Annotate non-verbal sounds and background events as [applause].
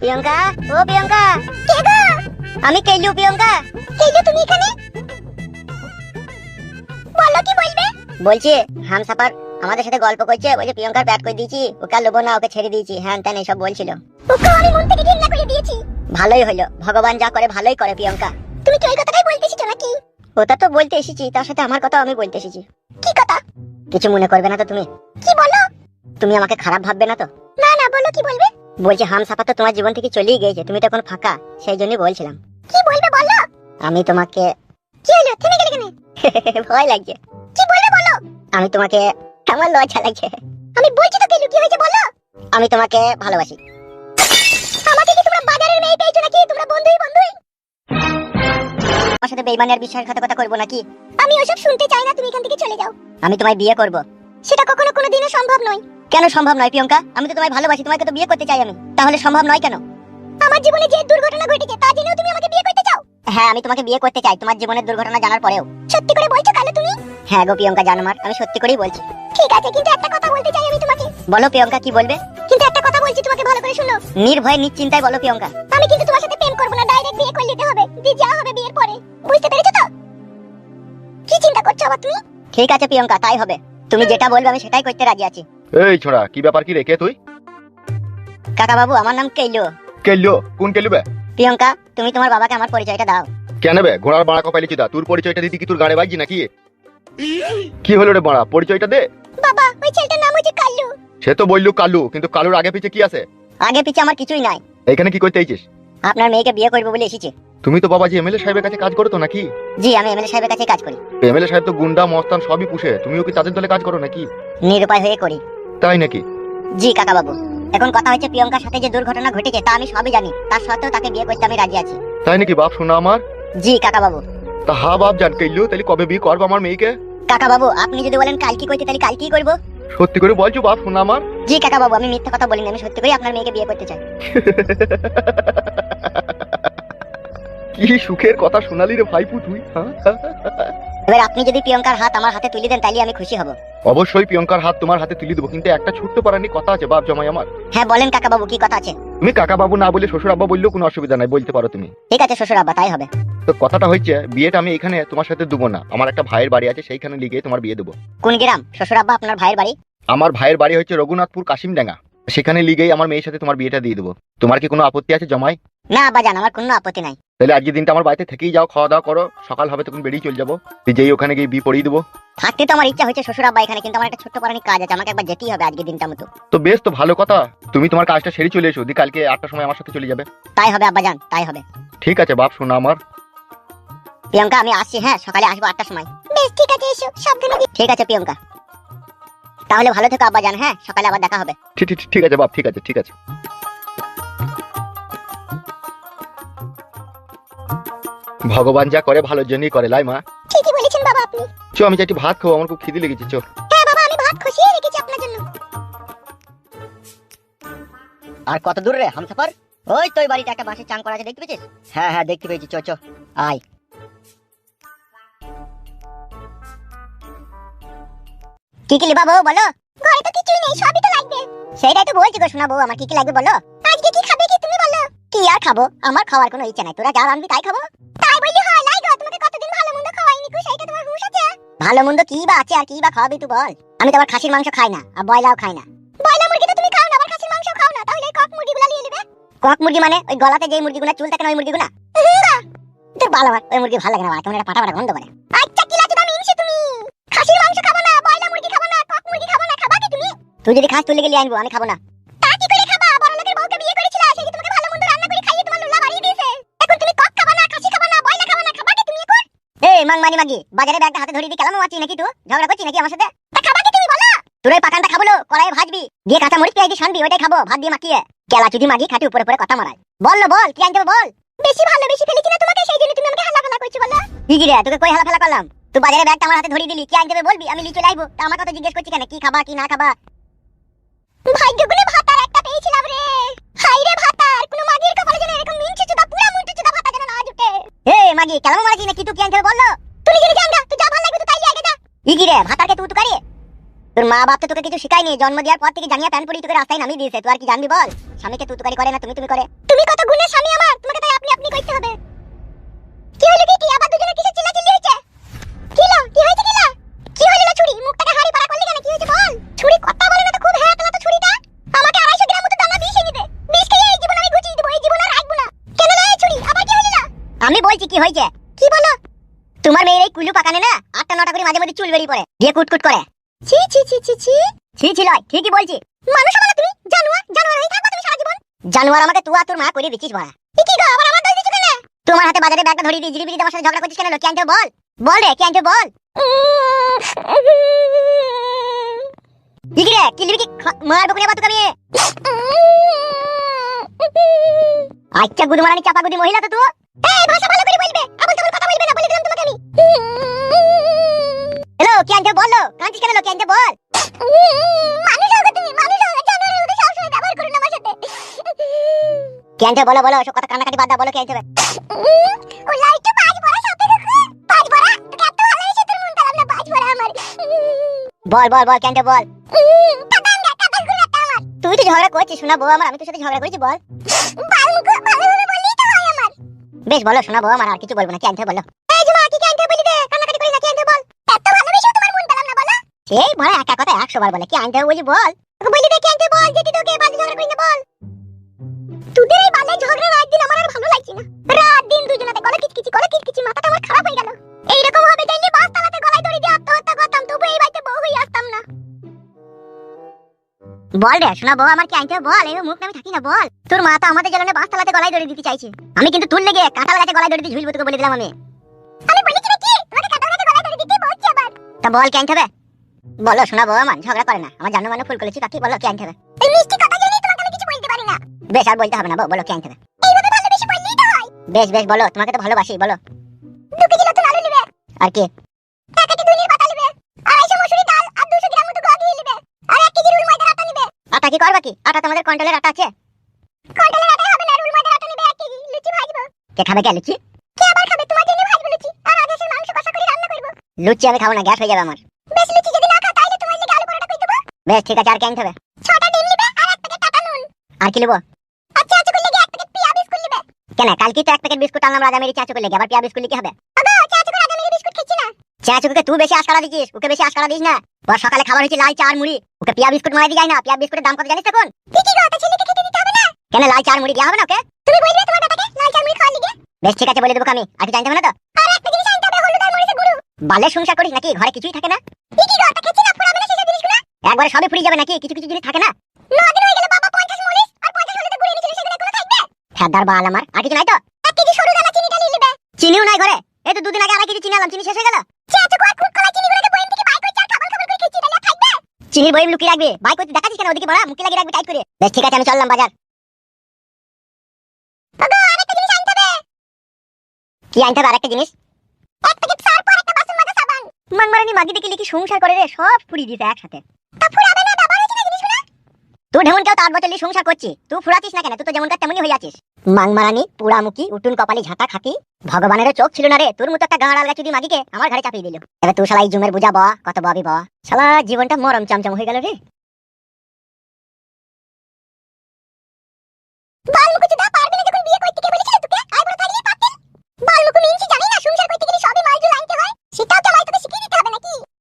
প্রিয়ঙ্কা ও প্রিয়ঙ্কা। কে গো? আমি কেলু প্রিয়ঙ্কা। কেলু তুমি এখানে? বলো কি বলবে? বলছি হামসাফার আমাদের সাথে গল্প করছে বলছে প্রিয়ঙ্কার ব্যাট করে দিয়েছি ওকে আর লোবো না ওকে ছেড়ে দিয়েছি। হ্যাঁ তেন এসব বলছিল। ওকে আমি মন থেকে ঘৃণা করে দিয়েছি। ভালোই হলো ভগবান যা করে ভালোই করে প্রিয়ঙ্কা। তুমি কি ওই কথাটাই বলতে এসেছ নাকি? ওটা তো বলতে এসেছি তার সাথে আমার কথা আমি বলতে এসেছি। কি কথা? কিছু মনে করবে না তো তুমি? কি বলো? তুমি আমাকে খারাপ ভাববে না তো? না না বলো কি বলবে? বলছি হাম সাফা তো তোমার জীবন থেকে চলেই গিয়েছে তুমি তো এখন ফাঁকা সেই জন্যই বলছিলাম। কি বলবে বলো? আমি তোমাকে কি হলো? থেমে গেলে কেন? [laughs] ভয় লাগছে। কি বলবে বলো? আমি তোমাকে আমার লজ্জা লাগছে। আমি বলছি তো কেলু কি হয়েছে বলো? আমি তোমাকে ভালোবাসি। আমাকে কি তোমরা বাজারের মেয়ে পেয়েছ নাকি? তোমরা বন্ধুই বন্ধুই? আমার সাথে বেইমানি আর বিশ্বাসঘাতকতা করব নাকি? আমি ওসব শুনতে চাই না তুমি এখান থেকে চলে যাও। আমি তোমায় বিয়ে করব। সেটা কখনো কোনোদিনও সম্ভব নয়। কেন সম্ভব নয় প্রিয়ঙ্কা? আমি তো তোমায় ভালোবাসি তোমাকে তো বিয়ে করতে চাই আমি। তাহলে সম্ভব নয় কেন? আমার জীবনে যে দুর্ঘটনা ঘটেছে তা জেনেও তুমি আমাকে বিয়ে করতে চাও? হ্যাঁ আমি তোমাকে বিয়ে করতে চাই তোমার জীবনের দুর্ঘটনা জানার পরেও। সত্যি করে বলছো কালো তুমি? হ্যাঁ গো প্রিয়ঙ্কা জানমার আমি সত্যি করেই বলছি। ঠিক আছে কিন্তু একটা কথা বলতে চাই আমি তোমাকে। বলো প্রিয়ঙ্কা কি বলবে? কিন্তু একটা কথা বলছি তোমাকে ভালো করে শুনো। নির্ভয়ে নিশ্চিন্তায় বলো প্রিয়ঙ্কা। আমি কিন্তু তোমার সাথে প্রেম করব না ডাইরেক্ট বিয়ে করে নিতে হবে। যে যা হবে বিয়ের পরে। বুঝতে পেরেছ তো? কি চিন্তা করছ আবার তুমি? ঠিক আছে প্রিয়ঙ্কা তাই হবে। তুমি যেটা বলবে আমি সেটাই করতে রাজি আছি। এই ছোড়া কি ব্যাপার কি রেখে তুই? কাকা বাবু আমার নাম কেইলো কেল্লো কোন কেল্লু বে? প্রিয়ঙ্কা তুমি তোমার বাবাকে আমার পরিচয়টা দাও। কেন বে ঘোড়ার বাড়া কপালি চুদা তোর পরিচয়টা দিদি কি তোর গাড়ে বাজছি নাকি? কি হলো রে বাড়া? পরিচয়টা দে। বাবা ওই ছেলেটার নাম হচ্ছে কাল্লু। সে তো বললু কালু কিন্তু কালুর আগে পিছে কি আছে? আগে পিছে আমার কিছুই নাই। এখানে কি করতে আইছিস? আপনার মেয়েকে বিয়ে করব বলে এসেছি। তুমি তো বাবাজি এমএলএ সাহেবের কাছে কাজ করো তো নাকি? জি আমি এমএলএ সাহেবের কাছে কাজ করি। এমএলএ সাহেব তো গুন্ডা মস্তান সবই পুষে। তুমিও কি তাদের দলে কাজ করো নাকি? নিরুপায় হয়ে করি। তাই নাকি? জি কাকা বাবু এখন কথা হচ্ছে প্রিয়ঙ্কার সাথে যে দুর্ঘটনা ঘটেছে তা আমি সবই জানি। তার সত্ত্বেও তাকে বিয়ে করতে আমি রাজি আছি। তাই নাকি বাপ শোনা আমার? জি কাকা বাবু তা হা বাপ জান কেল্লু তাহলে কবে বিয়ে করব আমার মেয়েকে? কাকা বাবু আপনি যদি বলেন কাল কি করতে তাহলে কাল কি করব? সত্যি করে বলছো বাপ শোনা আমার? জি কাকা বাবু আমি মিথ্যা কথা বলিনি আমি সত্যি করে আপনার মেয়েকে বিয়ে করতে চাই। [laughs] কি সুখের কথা শোনালি রে ভাইপু তুই হ্যাঁ? এবার আপনি যদি প্রিয়ঙ্কার হাত আমার হাতে তুলে দেন তাহলে আমি খুশি হব। অবশ্যই প্রিয়ঙ্কার হাত তোমার হাতে তুলে দেবো কিন্তু একটা ছোট্ট পারানি কথা আছে বাপ জমাই আমার। হ্যাঁ বলেন কাকা বাবু কি কথা আছে? তুমি কাকা বাবু না বলে শ্বশুর আব্বা বললেও কোনো অসুবিধা নাই বলতে পারো তুমি। ঠিক আছে শ্বশুর আব্বা তাই হবে। তো কথাটা হচ্ছে বিয়েটা আমি এখানে তোমার সাথে দেবো না। আমার একটা ভাইয়ের বাড়ি আছে সেইখানে লিগে তোমার বিয়ে দেবো। কোন গ্রাম? শ্বশুর আব্বা আপনার ভাইয়ের বাড়ি? আমার ভাইয়ের বাড়ি হচ্ছে রঘুনাথপুর কাশিমডাঙ্গা। সেখানে লিগেই আমার মেয়ের সাথে তোমার বিয়েটা দিয়ে দেবো। তোমার কি কোনো আপত্তি আছে জমাই? না আব্বা জান আমার কোনো আপত্তি নাই। তাহলে আজকে দিনটা আমার বাড়িতে থেকেই যাও খাওয়া দাওয়া করো সকাল হবে তখন বেরিয়ে চলে যাব। যেই ওখানে গিয়ে বিয়ে পড়িয়ে দেবো। থাকতে তো আমার ইচ্ছা হচ্ছে শ্বশুর আব্বা এখানে কিন্তু আমার একটা ছোট্ট পারানি কাজ আছে আমাকে একবার যেতেই হবে আজকে দিনটা মতো। তো বেশ তো ভালো কথা। তুমি তোমার কাজটা সেরে চলে এসো দি কালকে আটটার সময় আমার সাথে চলে যাবে। তাই হবে আব্বা জান তাই হবে। ঠিক আছে বাপ শোনা আমার। প্রিয়ঙ্কা আমি আসছি হ্যাঁ সকালে আসব আটটার সময়। বেশ ঠিক আছে এসো সাবধানে ঠিক আছে প্রিয়ঙ্কা। তাহলে ভালো থেকো আব্বা জান হ্যাঁ সকালে আবার দেখা হবে। ঠিক ঠিক ঠিক আছে বাপ ঠিক আছে ঠিক আছে। ভগবান যা করে ভালোর জন্যই করে লাই মা। ঠিকই বলেছেন বাবা আপনি। চো আমি একটু ভাত খাব আমার খুব খিদে লেগেছে চো। হ্যাঁ বাবা আমি ভাত খুশিয়ে রেখেছি আপনার জন্য। আর কত দূর রে হামসাফার? ওই তো ওই বাড়িতে একটা বাঁশের চাং করা আছে দেখতে পেয়েছিস? হ্যাঁ হ্যাঁ দেখতে পেয়েছি চো চো আয়। কি কি লিবা বউ বলো? ঘরে তো কিছুই নেই সবই তো লাগবে। সেইটাই তো বলছি গো শোনা বউ আমার কি কি লাগবে বলো? আজকে কি খাবে কি তুমি বলো? কি আর খাব? আমার খাওয়ার কোনো ইচ্ছা নাই তোরা যা রান্নবি তাই খাব। ভালো মন্দ কি বা আছে আর কি বা খাওয়াবি তুই বল। আমি তো আবার খাসির মাংস খাই না, আর বয়লাও খাই না। বয়লা মুরগি তো তুমি খাও না, আবার খাসির মাংস খাও না, তাহলে কক মুরগিগুলো নিয়ে নেবে। কক মুরগি মানে ওই গলাতে যে মুরগিগুলো, চুল থাকে না ওই মুরগিগুলো? তোর ভালো আমার ওই মুরগি ভালো লাগে না কেমন একটা পাটা পাটা গন্ধ করে। আচ্ছা কি লাচু দামি ইনসে তুমি। খাসির মাংস খাব না বয়লা মুরগি খাব না, কক মুরগি খাব না, খাবা কি তুমি? তুই যদি খাস, তুই গেলে আনব, আমি খাব না। এই মাং মানি মাগি। বাজারে ব্যাগটা হাতে ধরে দিয়ে কেলামো আছি নাকি তুই? ঝগড়া করছিস নাকি আমার সাথে? তা খাবা কি তুমি বলো? তোর ওই পাকানটা খাব কড়াই ভাজবি। দিয়ে কাঁচা মরিচ পেঁয়াজ শানবি ওইটাই খাব, ভাত দিয়ে মাখিয়ে। কেলা চুদি মাগি খাটি উপরে উপরে কথা মারায়। বল না বল, কি আনতে বল? বেশি ভালো, বেশি ফেলেছি না তোমাকে, সেই জন্য তুমি আমাকে হালা ফেলা করছ, বলো। কি কি রে, তোকে কই হালা ফেলা করলাম? তুই বাজারে ব্যাগটা আমার হাতে ধরিয়ে দিলি, কি আনতে বলবি? আমি লিচে লাইবো। তা আমার কথা জিজ্ঞেস করছি কেন? কি খাবা, কি না খাবা? ভাগ্য গুনে ভাতার ভাতারকে তুই তুই তোর মা বাপ তো তোকে কিছু শিখায়নি জন্ম দেওয়ার পর থেকে জানিয়া প্যান পরি তোকে রাস্তায় নামিয়ে দিয়েছে। তুই আর কি জানবি বল? স্বামীকে তুতুকারি করে না তুমি তুমি করে। তুমি কত গুণের স্বামী আমার? তোমাকে তাই আপনি আপনি করতে হবে। কি হলো কি আবার দুজনে কিসের চিল্লাচিল্লি হয়েছে? কি হলো? কি হয়েছে কি হলো কি হলো ছুরি? মুখটাকে হাড়ি পাড়া করলি কেন? কি হয়েছে বল? ছুরি কথা বলে না তো খুব হ্যাঁ তো ছুরিটা। আমাকে আড়াইশো গ্রাম মতো দানা বিষ এনে দে বিষ খেয়ে এই জীবন আমি গুছিয়ে দেবো এই জীবন আর রাখব না। কেন ছুরি? আবার কি হলো? আমি বলছি কি হয়েছে? কি বলো? তোমার মেয়ের এই কুলু পাকানে না আটটা নটা করে মাঝে মধ্যে চুল বেরিয়ে পড়ে দিয়ে কুটকুট করে। ছি ছি ছি ছি ছি। ছি ছি, লয়, ঠিকই বলছি। মানুষ মানে তুমি, জানোয়ার জানোয়ার হয়ে থাকবা তুমি সারা জীবন। জানোয়ার আমাকে তুই আর তোর মা করে দিছিস বড়া কি গো, আবার আমার দোষ দিছো কেন? তোমার হাতে বাজারে ব্যাগটা ধরিয়ে দিয়ে জিরিবিরি আমার সাথে ঝগড়া করছিস কেন? কি আনতে বল। বল রে, কি আনতে বল। কি রে কি লিবি কি মারবো কোনে বাতুক আমি। আচ্ছা গুদু মারানি চাপা গুদি মহিলা তো তুই। এই, ভাষা ভালো করে বলবে আবল তাবল কথা বলবে না আনতে বলো, কাঁদছিস কেন কি আনতে বল। মানুষ হবে তুমি মানুষ হবে জানোয়ারের মতো সবসময় ব্যবহার করো না আমার সাথে কি বলো বলো সব কথা কান্নাকাটি বাদ দাও, বলো, কি আনতে ও লাইটটা পাঁচ বড়া সাথে দেখো পাঁচ বড়া তোকে এত ভালোবাসে তোর মন পেলাম না পাঁচ বড়া আমার বল বল বল কেন বল। তুই তো ঝগড়া করছিস, শোনা বউ আমার, আমি তোর সাথে ঝগড়া করেছি, বল। বেশ, বলো, শোনা বউ আমার, আর কিছু বলব না কি বলো। সেই বড় একা কথা একশো বার বলে। কি আনতে হবে বলি বল? বলি দে কি আনতে বল? যেটি তোকে বাজে ঝগড়া করি না বল। তোদের এই বালে ঝগড়া রাত দিন আমার আর ভালো লাগছে না। রাত দিন দুজনাতে গলা কিচকিচি গলা কিচকিচি মাথাটা আমার খারাপ হয়ে গেল। এইরকম হবে জানলে বাস তালাতে গলায় দড়ি দিয়ে আত্মহত্যা করতাম তবু এই বাড়িতে বউ হয়ে আসতাম না। বল রে শোনা বউ আমার কি আনতে বল? এই মুখ নামে থাকি না বল। তোর মা তো আমাদের জ্বালানে বাস তালাতে গলায় দড়ি দিতে চাইছে। আমি কিন্তু তুল লেগে কাঁঠাল গাছে গলায় দড়ি দিয়ে ঝুলবো তোকে বলে দিলাম আমি। আমি বলেছি নাকি? তোমাকে কাঁঠাল গাছে গলায় দড়ি দিতে বলছি আবার। তা বল কি আনতে হবে? বলো শোনা বউ আমার ঝগড়া করে না। আমার জানো মানে ফুল করেছি কাকি বলো কি আনতে হবে? এই মিষ্টি কথা জেনে তোমাকে আমি কিছু বলতে পারি না। বেশ আর বলতে হবে না বউ, বলো কি আনতে হবে? এইভাবে ভালোবেসে বললেই তো হয়। বেশ বেশ বলো তোমাকে তো ভালোবাসি বলো। দু কেজি নতুন আলু নেবে। আর কি? এক কেজি দুনির পাতা নেবে। আড়াইশো মসুরি ডাল আর দুশো গ্রাম মতো গোয়া দিয়ে নেবে। আর এক কেজি রুল ময়দার আটা নেবে। আটা কি করবা কি? আটা তোমাদের কন্ট্রোলের আটা আছে? কন্ট্রোলের আটা হবে না রুল ময়দার আটা নেবে এক কেজি। লুচি ভাজবো। কে খাবে কে লুচি? কে আবার খাবে? তোমার জন্য ভাজবো লুচি। আর আজ এসে মাংস কষা করে রান্না করব। লুচি আমি খাব না গ্যাস হয়ে যাবে আমার। বেশ ঠিক আছে আর কেন হবে ছটা ডিম নেবে আর এক প্যাকেট টাটা নুন। আর কি নেব? আচ্ছা আচ্ছা করলে এক প্যাকেট পিয়া বিস্কুট নেবে? কেন কালকে তো এক প্যাকেট বিস্কুট আনলাম রাজামেরি চা চুকুর লেগে আবার পিয়া বিস্কুট কি হবে? চা চুকুর রাজামেরি বিস্কুট খাচ্ছি না। চা চুকুকে তুই বেশি আশকারা দিছিস ওকে বেশি আশকারা দিস না। ওর সকালে খাবার হচ্ছে লাল চা আর মুড়ি ওকে পিয়া বিস্কুট মারাই দিয়ে যায় না পিয়া বিস্কুটের দাম কত জানিস এখন ঠিকই কথা ছেলেকে খেতে দিতে হবে না? কেন লাল চা আর মুড়ি দেওয়া হবে না ওকে? তুমি বলবে তোমার বেটাকে লাল চা মুড়ি খাওয়ার লিগে। বেশ ঠিক আছে বলে দেবো আমি আর কি জানতে হবে না তো? আর একটা জিনিস আনতে হবে হলুদ আর মরিচের গুঁড়ো। বালের সংসার করিস নাকি? ঘরে কিছুই থাকে না? ঠিকই কথা খেছি না একবারে সবই ফুরিয়ে যাবে নাকি? কিছু কিছু জিনিস থাকে না? নদিন হয়ে গেলে বাবা 50 মরিচ আর 50 হলুদের গুঁড়ো এনেছিল সেগুলো এখনও থাকবে। ফেদার বাল আমার। আর কিছু নাই তো? এক কেজি সরু দানা চিনিটা নিয়ে নেবে। চিনিও নাই ঘরে? এই তো দুদিন আগে আড়াই কেজি চিনি আনলাম চিনি শেষ হয়ে গেল। চিনির বইম লুকিয়ে রাখবে। বাই করতে দেখাচ্ছিস কেন ওদিকে বড়া? মুখে লাগিয়ে রাখবে টাইট করে। বেশ ঠিক আছে আমি চললাম বাজার। ওগো আরেকটা জিনিস আনতে হবে। কি আনতে হবে আরেকটা জিনিস? এক প্যাকেট সার্ফ আর একটা বাসন মাজা সাবান। মাংমারানি মাগি দেখে লিখি সংসার করে রে সব ফুরিয়ে দিতে একসাথে। তুই ঢেমন কেউ তার বছর সংসার করছি তুই ফুরাতিস না কেন? তুই তো যেমন কার তেমনই হয়ে আছিস। মাংমারানি পুরামুখী উটুন কপালি ঝাঁটা খাকি ভগবানের চোখ ছিল না রে। তোর মতো একটা গাঁড়াল গাছুদি মাগিকে আমার ঘরে চাপিয়ে দিল। এবার তুই শালা জুমের বুঝা ব, কত বাবি ব। শালা জীবনটা মরম চমচম হয়ে গেল রে।